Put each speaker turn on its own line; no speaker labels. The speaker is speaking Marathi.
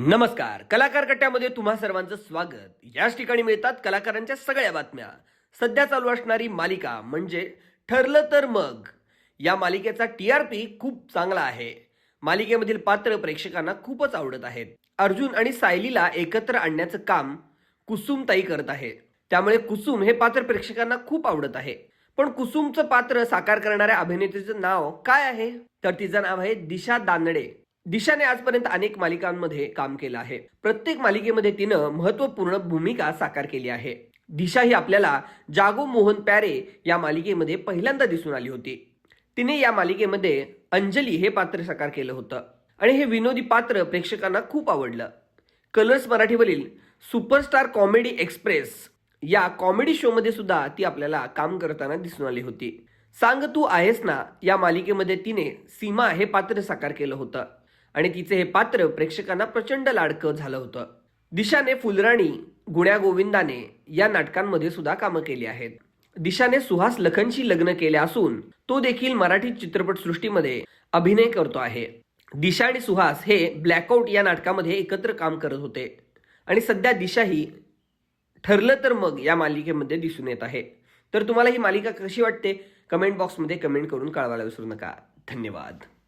नमस्कार. कलाकार कट्ट्यामध्ये तुम्हा सर्वांचं स्वागत. याच ठिकाणी मिळतात कलाकारांच्या सगळ्या बातम्या. सध्या चालू असणारी मालिका म्हणजे ठरलं तर मग. या मालिकेचा टी आर पी खूप चांगला आहे. मालिकेमधील पात्र प्रेक्षकांना खूपच आवडत आहेत. अर्जुन आणि सायलीला एकत्र आणण्याचं काम कुसुमताई करत आहे. त्यामुळे कुसुम हे पात्र प्रेक्षकांना खूप आवडत आहे. पण कुसुमचं पात्र साकार करणाऱ्या अभिनेत्रीचं नाव काय आहे? तर तिचं नाव आहे दिशा दानडे. दिशाने आजपर्यंत अनेक मालिकांमध्ये काम केलं आहे. प्रत्येक मालिकेमध्ये तिनं महत्त्वपूर्ण भूमिका साकार केली आहे. दिशा ही आपल्याला जागो मोहन प्यारे या मालिकेमध्ये पहिल्यांदा दिसून आली होती. तिने या मालिकेमध्ये अंजली हे पात्र साकार केलं होतं. आणि हे विनोदी पात्र प्रेक्षकांना खूप आवडलं. कलर्स मराठीवरील सुपरस्टार कॉमेडी एक्सप्रेस या कॉमेडी शोमध्ये सुद्धा ती आपल्याला काम करताना दिसून आली होती. सांग तू आहेस ना या मालिकेमध्ये तिने सीमा हे पात्र साकार केलं होतं. आणि तिचे हे पात्र प्रेक्षकांना प्रचंड लाडकं झालं होतं. दिशाने फुलराणी गुण्या गोविंदाने या नाटकांमध्ये सुद्धा कामं केली आहेत. दिशाने सुहास लखनशी लग्न केले असून तो देखील मराठी चित्रपटसृष्टीमध्ये अभिनय करतो आहे. दिशा आणि सुहास हे ब्लॅकआउट या नाटकामध्ये एकत्र काम करत होते. आणि सध्या दिशा ही ठरलं तर मग या मालिकेमध्ये दिसून येत आहे. तर तुम्हाला ही मालिका कशी वाटते? कमेंट बॉक्समध्ये कमेंट करून कळवायला विसरू नका. धन्यवाद.